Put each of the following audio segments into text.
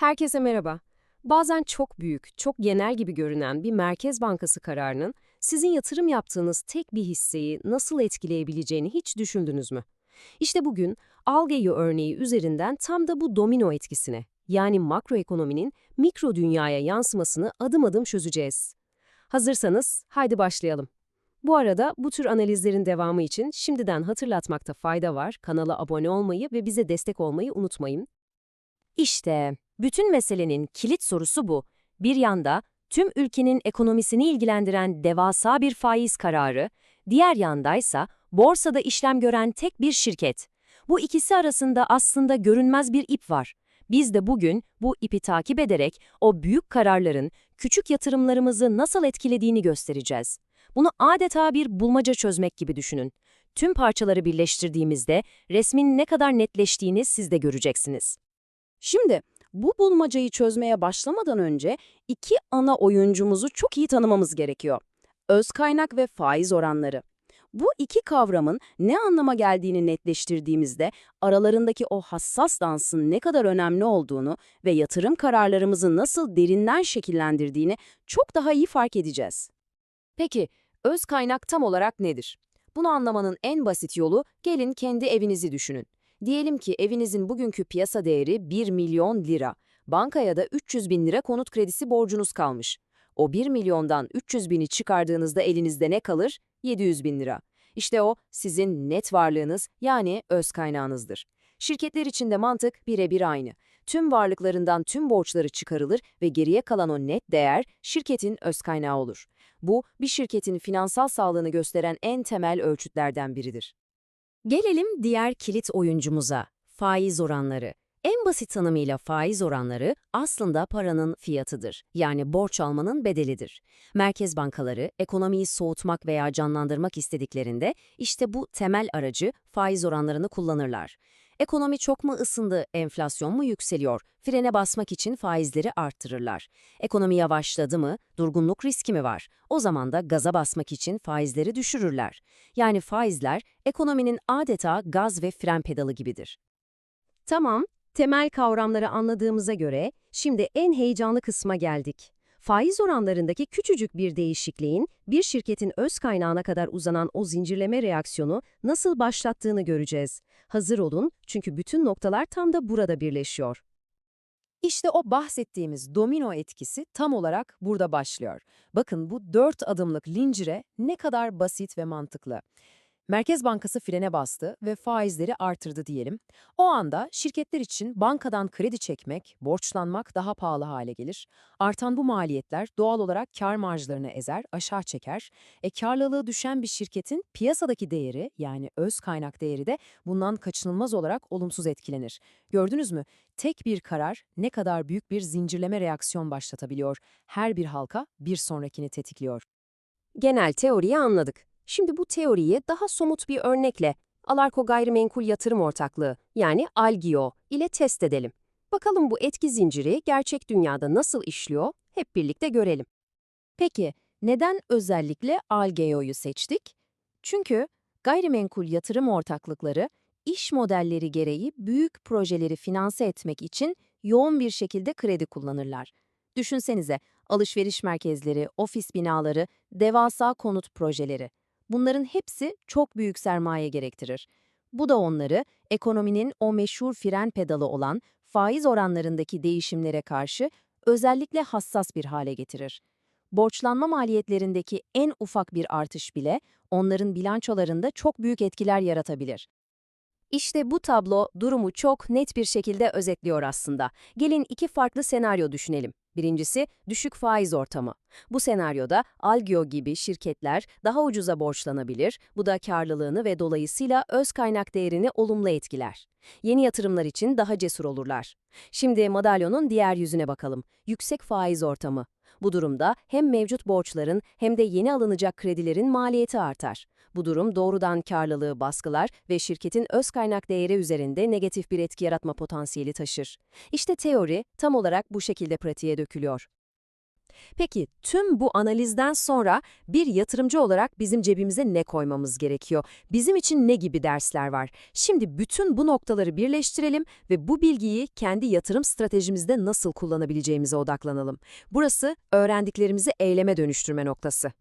Herkese merhaba. Bazen çok büyük, çok genel gibi görünen bir Merkez Bankası kararının sizin yatırım yaptığınız tek bir hisseyi nasıl etkileyebileceğini hiç düşündünüz mü? İşte bugün Algeo örneği üzerinden tam da bu domino etkisine, yani makroekonominin mikro dünyaya yansımasını adım adım çözeceğiz. Hazırsanız haydi başlayalım. Bu arada bu tür analizlerin devamı için şimdiden hatırlatmakta fayda var. Kanala abone olmayı ve bize destek olmayı unutmayın. İşte bütün meselenin kilit sorusu bu. Bir yanda tüm ülkenin ekonomisini ilgilendiren devasa bir faiz kararı, diğer yandaysa borsada işlem gören tek bir şirket. Bu ikisi arasında aslında görünmez bir ip var. Biz de bugün bu ipi takip ederek o büyük kararların küçük yatırımlarımızı nasıl etkilediğini göstereceğiz. Bunu adeta bir bulmaca çözmek gibi düşünün. Tüm parçaları birleştirdiğimizde resmin ne kadar netleştiğini siz de göreceksiniz. Şimdi bu bulmacayı çözmeye başlamadan önce iki ana oyuncumuzu çok iyi tanımamız gerekiyor. Öz kaynak ve faiz oranları. Bu iki kavramın ne anlama geldiğini netleştirdiğimizde aralarındaki o hassas dansın ne kadar önemli olduğunu ve yatırım kararlarımızı nasıl derinden şekillendirdiğini çok daha iyi fark edeceğiz. Peki, öz kaynak tam olarak nedir? Bunu anlamanın en basit yolu gelin kendi evinizi düşünün. Diyelim ki evinizin bugünkü piyasa değeri 1 milyon lira. Bankaya da 300 bin lira konut kredisi borcunuz kalmış. O 1 milyondan 300 bini çıkardığınızda elinizde ne kalır? 700 bin lira. İşte o sizin net varlığınız yani öz kaynağınızdır. Şirketler için de mantık birebir aynı. Tüm varlıklarından tüm borçları çıkarılır ve geriye kalan o net değer şirketin öz kaynağı olur. Bu, bir şirketin finansal sağlığını gösteren en temel ölçütlerden biridir. Gelelim diğer kilit oyuncumuza, faiz oranları. En basit tanımıyla faiz oranları aslında paranın fiyatıdır. Yani borç almanın bedelidir. Merkez bankaları ekonomiyi soğutmak veya canlandırmak istediklerinde işte bu temel aracı faiz oranlarını kullanırlar. Ekonomi çok mu ısındı, enflasyon mu yükseliyor? Frene basmak için faizleri arttırırlar. Ekonomi yavaşladı mı, durgunluk riski mi var? O zaman da gaza basmak için faizleri düşürürler. Yani faizler ekonominin adeta gaz ve fren pedalı gibidir. Tamam, temel kavramları anladığımıza göre şimdi en heyecanlı kısma geldik. Faiz oranlarındaki küçücük bir değişikliğin bir şirketin öz kaynağına kadar uzanan o zincirleme reaksiyonu nasıl başlattığını göreceğiz. Hazır olun çünkü bütün noktalar tam da burada birleşiyor. İşte o bahsettiğimiz domino etkisi tam olarak burada başlıyor. Bakın bu dört adımlık lincire ne kadar basit ve mantıklı. Merkez Bankası frene bastı ve faizleri artırdı diyelim. O anda şirketler için bankadan kredi çekmek, borçlanmak daha pahalı hale gelir. Artan bu maliyetler doğal olarak kar marjlarını ezer, aşağı çeker. E karlılığı düşen bir şirketin piyasadaki değeri yani öz kaynak değeri de bundan kaçınılmaz olarak olumsuz etkilenir. Gördünüz mü? Tek bir karar ne kadar büyük bir zincirleme reaksiyon başlatabiliyor. Her bir halka bir sonrakini tetikliyor. Genel teoriyi anladık. Şimdi bu teoriyi daha somut bir örnekle Alarko Gayrimenkul Yatırım Ortaklığı yani ALGIO ile test edelim. Bakalım bu etki zinciri gerçek dünyada nasıl işliyor hep birlikte görelim. Peki neden özellikle ALGEO'yu seçtik? Çünkü gayrimenkul yatırım ortaklıkları iş modelleri gereği büyük projeleri finanse etmek için yoğun bir şekilde kredi kullanırlar. Düşünsenize alışveriş merkezleri, ofis binaları, devasa konut projeleri. Bunların hepsi çok büyük sermaye gerektirir. Bu da onları ekonominin o meşhur fren pedalı olan faiz oranlarındaki değişimlere karşı özellikle hassas bir hale getirir. Borçlanma maliyetlerindeki en ufak bir artış bile onların bilançolarında çok büyük etkiler yaratabilir. İşte bu tablo durumu çok net bir şekilde özetliyor aslında. Gelin iki farklı senaryo düşünelim. Birincisi düşük faiz ortamı. Bu senaryoda Algio gibi şirketler daha ucuza borçlanabilir, bu da karlılığını ve dolayısıyla öz kaynak değerini olumlu etkiler. Yeni yatırımlar için daha cesur olurlar. Şimdi madalyonun diğer yüzüne bakalım. Yüksek faiz ortamı. Bu durumda hem mevcut borçların hem de yeni alınacak kredilerin maliyeti artar. Bu durum doğrudan karlılığı baskılar ve şirketin öz kaynak değeri üzerinde negatif bir etki yaratma potansiyeli taşır. İşte teori tam olarak bu şekilde pratiğe dökülüyor. Peki tüm bu analizden sonra bir yatırımcı olarak bizim cebimize ne koymamız gerekiyor? Bizim için ne gibi dersler var? Şimdi bütün bu noktaları birleştirelim ve bu bilgiyi kendi yatırım stratejimizde nasıl kullanabileceğimize odaklanalım. Burası öğrendiklerimizi eyleme dönüştürme noktası.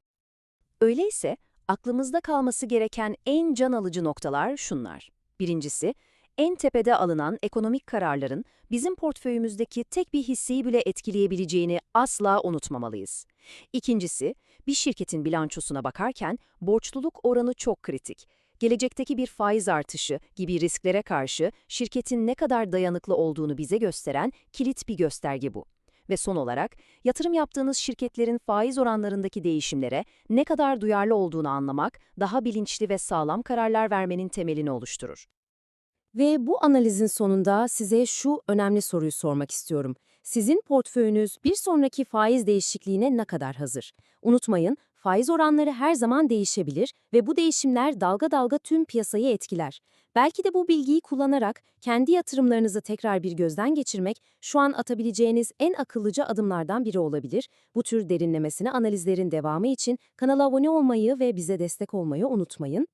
Öyleyse aklımızda kalması gereken en can alıcı noktalar şunlar. Birincisi, en tepede alınan ekonomik kararların bizim portföyümüzdeki tek bir hisseyi bile etkileyebileceğini asla unutmamalıyız. İkincisi, bir şirketin bilançosuna bakarken borçluluk oranı çok kritik. Gelecekteki bir faiz artışı gibi risklere karşı şirketin ne kadar dayanıklı olduğunu bize gösteren kilit bir gösterge bu. Ve son olarak, yatırım yaptığınız şirketlerin faiz oranlarındaki değişimlere ne kadar duyarlı olduğunu anlamak, daha bilinçli ve sağlam kararlar vermenin temelini oluşturur. Ve bu analizin sonunda size şu önemli soruyu sormak istiyorum. Sizin portföyünüz bir sonraki faiz değişikliğine ne kadar hazır? Unutmayın, faiz oranları her zaman değişebilir ve bu değişimler dalga dalga tüm piyasayı etkiler. Belki de bu bilgiyi kullanarak kendi yatırımlarınızı tekrar bir gözden geçirmek şu an atabileceğiniz en akıllıca adımlardan biri olabilir. Bu tür derinlemesine analizlerin devamı için kanala abone olmayı ve bize destek olmayı unutmayın.